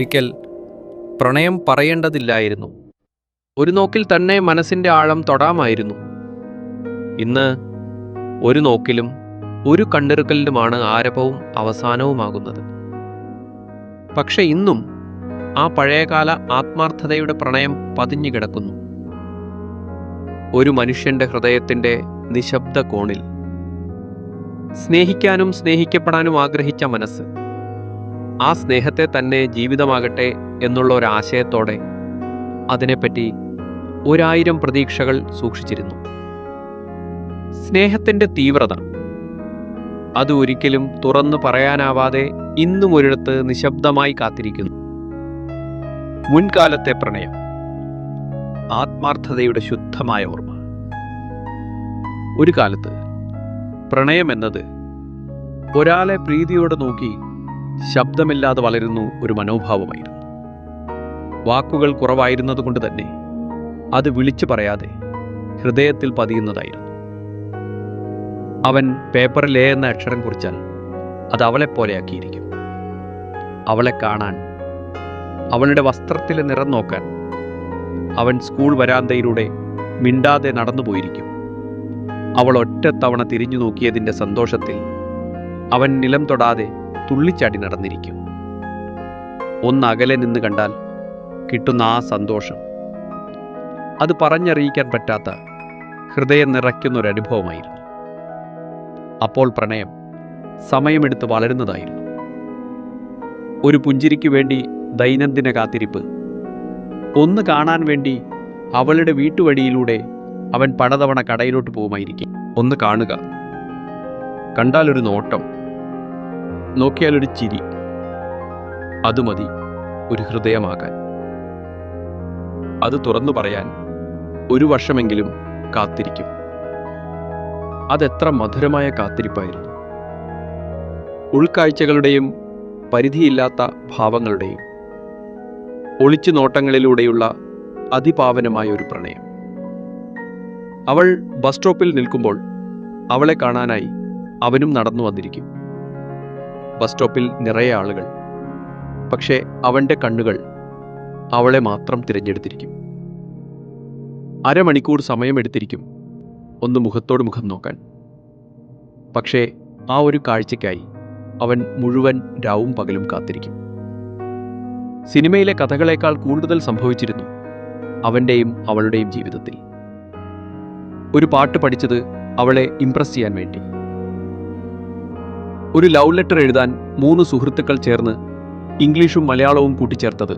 ഒരിക്കൽ പ്രണയം പറയേണ്ടതില്ലായിരുന്നു. ഒരു നോക്കിൽ തന്നെ മനസ്സിന്റെ ആഴം തൊടാമായിരുന്നു. ഇന്ന് ഒരു നോക്കിലും ഒരു കണ്ണിറുക്കലിലുമാണ് ആരഭവും അവസാനവുമാകുന്നത്. പക്ഷെ ഇന്നും ആ പഴയകാല ആത്മാർത്ഥതയുടെ പ്രണയം പതിഞ്ഞുകിടക്കുന്നു. ഒരു മനുഷ്യന്റെ ഹൃദയത്തിന്റെ നിശബ്ദ കോണിൽ. സ്നേഹിക്കാനും സ്നേഹിക്കപ്പെടാനും ആഗ്രഹിച്ച മനസ്സ്. ആ സ്നേഹത്തെ തന്നെ ജീവിതമാകട്ടെ എന്നുള്ള ഒരാശയത്തോടെ അതിനെപ്പറ്റി ഒരായിരം പ്രതീക്ഷകൾ സൂക്ഷിച്ചിരുന്നു. സ്നേഹത്തിന്റെ തീവ്രത. അത് ഒരിക്കലും തുറന്നു പറയാനാവാതെ ഇന്നും ഒരിടത്ത് നിശബ്ദമായി കാത്തിരിക്കുന്നു. മുൻകാലത്തെ പ്രണയം. ആത്മാർത്ഥതയുടെ ശുദ്ധമായ ഓർമ്മ. ഒരു കാലത്ത് പ്രണയം എന്നത് ഒരാളെ പ്രീതിയോടെ നോക്കി ശബ്ദമില്ലാതെ വളരുന്നു ഒരു മനോഭാവമായിരുന്നു. വാക്കുകൾ കുറവായിരുന്നതുകൊണ്ട് തന്നെ അത് വിളിച്ചു പറയാതെ ഹൃദയത്തിൽ പതിയുന്നതായിരുന്നു. അവൻ പേപ്പറിൽ എ എന്ന അക്ഷരം കുറിച്ചാൽ അത് അവളെപ്പോലെയാക്കിയിരിക്കും അവളെ കാണാൻ അവളുടെ വസ്ത്രത്തിലെ നിറം നോക്കാൻ അവൻ സ്കൂൾ വരാന്തയിലൂടെ മിണ്ടാതെ നടന്നു പോയിരിക്കും അവൾ ഒറ്റത്തവണ തിരിഞ്ഞു നോക്കിയതിന്റെ സന്തോഷത്തിൽ അവൻ നിലം തൊടാതെ തുള്ളിച്ചാടി നടന്നിരിക്കും. ഒന്നകലെ നിന്ന് കണ്ടാൽ കിട്ടുന്ന ആ സന്തോഷം. അത് പറഞ്ഞറിയിക്കാൻ പറ്റാത്ത ഹൃദയം നിറയ്ക്കുന്ന ഒരു അനുഭവമായിരുന്നു അപ്പോൾ പ്രണയം സമയമെടുത്ത് വളരുന്നതായിരുന്നു. ഒരു പുഞ്ചിരിക്ക് വേണ്ടി ദൈനംദിന കാത്തിരിപ്പ്. ഒന്ന് കാണാൻ വേണ്ടി അവളുടെ വീട്ടുവഴിയിലൂടെ അവൻ പലതവണ കടയിലോട്ട് പോകുമായിരിക്കും. ഒന്ന് കാണുക. കണ്ടാലൊരു നോട്ടം. നോക്കിയാലൊരു ചിരി. അത് മതി ഒരു ഹൃദയമാകാൻ. അത് തുറന്നു പറയാൻ ഒരു വർഷമെങ്കിലും കാത്തിരിക്കും. അതെത്ര മധുരമായ കാത്തിരിപ്പായിരുന്നു. ഉൾക്കാഴ്ചകളുടെയും പരിധിയില്ലാത്ത ഭാവങ്ങളുടെയും ഒളിച്ചു നോട്ടങ്ങളിലൂടെയുള്ള അതിപാവനമായ ഒരു പ്രണയം. അവൾ ബസ് സ്റ്റോപ്പിൽ നിൽക്കുമ്പോൾ അവളെ കാണാനായി അവനും നടന്നു വന്നിരിക്കും. ബസ് സ്റ്റോപ്പിൽ നിറയെ ആളുകൾ. പക്ഷേ അവന്റെ കണ്ണുകൾ അവളെ മാത്രം തിരഞ്ഞെടുത്തിരിക്കും. അരമണിക്കൂർ സമയമെടുത്തിരിക്കും ഒന്ന് മുഖത്തോട് മുഖം നോക്കാൻ. പക്ഷേ ആ ഒരു കാഴ്ചയ്ക്കായി അവൻ മുഴുവൻ രാവും പകലും കാത്തിരിക്കും. സിനിമയിലെ കഥകളേക്കാൾ കൂടുതൽ സംഭവിച്ചിരുന്നു അവന്റെയും അവളുടെയും ജീവിതത്തിൽ. ഒരു പാട്ട് പഠിച്ചത് അവളെ ഇംപ്രസ് ചെയ്യാൻ വേണ്ടി. ഒരു ലവ് ലെറ്റർ എഴുതാൻ മൂന്ന് സുഹൃത്തുക്കൾ ചേർന്ന് ഇംഗ്ലീഷും മലയാളവും കൂട്ടിച്ചേർത്തത്.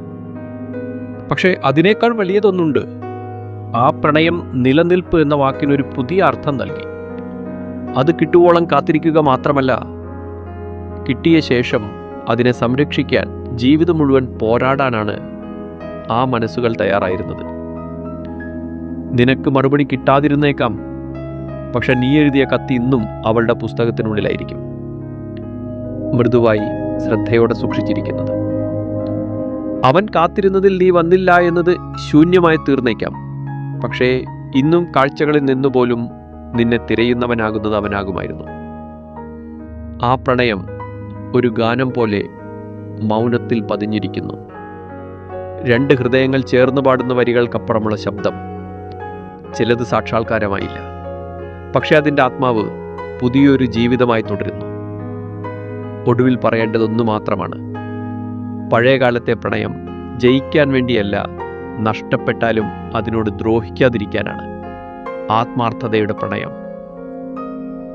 പക്ഷേ അതിനേക്കാൾ വലിയതൊന്നുണ്ട്. ആ പ്രണയം നിലനിൽപ്പ് എന്ന വാക്കിനൊരു പുതിയ അർത്ഥം നൽകി. അത് കിട്ടുവോളം കാത്തിരിക്കുക മാത്രമല്ല കിട്ടിയ ശേഷം അതിനെ സംരക്ഷിക്കാൻ ജീവിതം മുഴുവൻ പോരാടാനാണ് ആ മനസ്സുകൾ തയ്യാറായിരുന്നത്. നിനക്ക് മറുപടി കിട്ടാതിരുന്നേക്കാം പക്ഷെ നീ എഴുതിയ കത്ത് ഇന്നും അവളുടെ പുസ്തകത്തിനുള്ളിലായിരിക്കും. മൃദുവായി ശ്രദ്ധയോടെ സൂക്ഷിച്ചിരിക്കുന്നത്. അവൻ കാത്തിരുന്നതിൽ നീ വന്നില്ല എന്നത് ശൂന്യമായി തീർന്നേക്കാം. പക്ഷേ ഇന്നും കാഴ്ചകളിൽ നിന്നുപോലും നിന്നെ തിരയുന്നവനാകുന്നത് അവനാകുമായിരുന്നു. ആ പ്രണയം ഒരു ഗാനം പോലെ മൗനത്തിൽ പതിഞ്ഞിരിക്കുന്നു. രണ്ട് ഹൃദയങ്ങൾ ചേർന്ന് പാടുന്ന വരികൾക്കപ്പുറമുള്ള ശബ്ദം ചിലത് സാക്ഷാത്കാരമായില്ല. പക്ഷേ അതിന്റെ ആത്മാവ് പുതിയൊരു ജീവിതമായി തുടരുന്നു. ഒടുവിൽ പറയേണ്ടതൊന്നു മാത്രമാണ്. പഴയകാലത്തെ പ്രണയം ജയിക്കാൻ വേണ്ടിയല്ല നഷ്ടപ്പെട്ടാലും അതിനോട് ദ്രോഹിക്കാതിരിക്കാനാണ്. ആത്മാർത്ഥതയുടെ പ്രണയം.